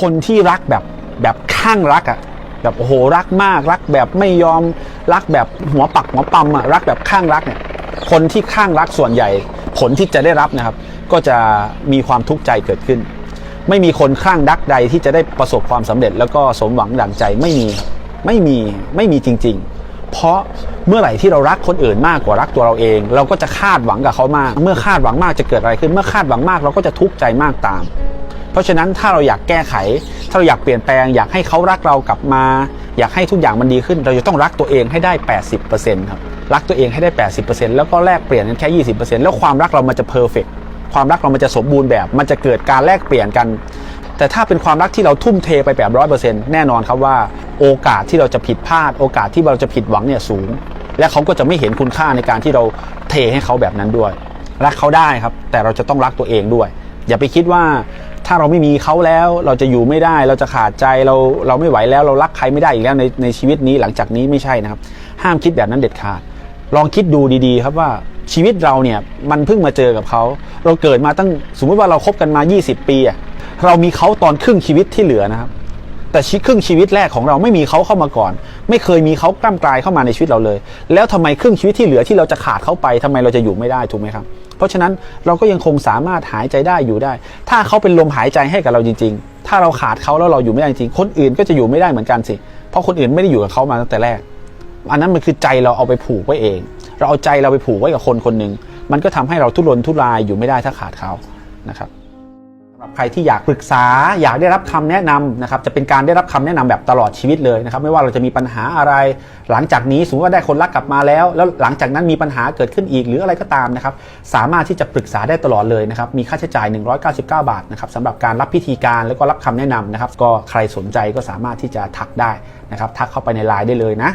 คนที่รักแบบแบบข้างรักอะ่ะแบบโอ้โหรักมากรักแบบไม่ยอมรักแบบหัวปักหัวปั๊มอะรักแบบข้างรักเนี่ยคนที่ข้างรักส่วนใหญ่ผลที่จะได้รับนะครับ ก็จะมีความทุกข์ใจเกิดขึ้น ไม่มีคนข้างรักใดที่จะได้ประสบความสำเร็จ แล้วก็สมหวังดั่งใจไม่มีไม่มีไม่มีจริง ๆ เพราะเมื่อไหร่ที่เรารักคนอื่นมากกว่ารักตัวเราเอง เราก็จะคาดหวังกับเขามาก เมื่อคาดหวังมากจะเกิดอะไรขึ้น เมื่อคาดหวังมากเราก็จะทุกข์ใจมากตาม เพราะฉะนั้นถ้าเราอยากแก้ไข ถ้าเราอยากเปลี่ยนแปลง อยากให้เขารักเรากลับมา อยากให้ทุกอย่างมันดีขึ้น เราจะต้องรักตัวเองให้ได้ 80%ครับรักตัวเองให้ได้ 80%แล้วก็แลกเปลี่ยนกันแค่ 20%แล้วความรักเรามันจะเพอร์เฟกความรักเรามันจะสมบูรณ์แบบ มันจะเกิดการแลกเปลี่ยนกัน แต่ถ้าเป็นความรักที่เราทุ่มเทไปแบบร้อยเปอร์เซ็นต์แน่นอนครับว่าโอกาสที่เราจะผิดพลาด โอกาสที่เราจะผิดหวังเนี่ยสูง และเขาก็จะไม่เห็นคุณค่าในการที่เราเทให้เขาแบบนั้นด้วย รักเขาได้ครับ แต่เราจะต้องรักตัวเองด้วย อย่าไปคิดว่า ถ้าเราไม่มีเขาแล้วเราจะอยู่ไม่ได้เราจะขาดใจเราเราไม่ไหวแล้วเรารักใครไม่ได้อีกแล้วในในชีวิตนี้หลังจากนี้ไม่ใช่นะครับ ห้ามคิดแบบนั้นเด็ดขาด ลองคิดดูดีๆ ครับว่าชีวิตเราเนี่ยมันเพิ่งมาเจอกับเขา เราเกิดมาตั้งสมมติว่าเราคบกันมา 20 ปีเรามีเขาตอนครึ่งชีวิตที่เหลือนะครับ แต่ชีครึ่งชีวิตแรกของเราไม่มีเขาเข้ามาก่อน ไม่เคยมีเขากล้ำกลายเข้ามาในชีวิตเราเลย แล้วทำไมครึ่งชีวิตที่เหลือที่เราจะขาดเขาไปทำไมเราจะอยู่ไม่ได้ถูกไหมครับ เพราะฉะนั้นเราก็ยังคงสามารถหายใจได้อยู่ได้ ถ้าเขาเป็นลมหายใจให้กับเราจริง ๆ ถ้าเราขาดเขาแล้วเราอยู่ไม่ได้จริงคนอื่นก็จะอยู่ไม่ได้เหมือนกันสิเพราะคนอื่นไม่ได้อยู่กับเขามาตั้งแต่แรก อันนั้นมันคือใจเราเอาไปผูกไว้เอง เราเอาใจเราไปผูกไว้กับคนคนหนึ่งมันก็ทำให้เราทุรนทุรายอยู่ไม่ได้ถ้าขาดเขานะครับ ใครที่อยากปรึกษา อยากได้รับคำแนะนำนะครับจะเป็นการได้รับคำแนะนำแบบตลอดชีวิตเลยนะครับไม่ว่าเราจะมีปัญหาอะไร หลังจากนี้สมมติว่าได้คนรักกลับมาแล้ว แล้วหลังจากนั้นมีปัญหาเกิดขึ้นอีกหรืออะไรก็ตามนะครับสามารถที่จะปรึกษาได้ตลอดเลยนะครับมีค่าใช้จ่าย 199 บาทนะครับสำหรับการรับพิธีการแล้วก็รับคำแนะนำนะครับก็ใครสนใจก็สามารถที่จะทักได้นะครับทักเข้าไปในไลน์ได้เลยนะ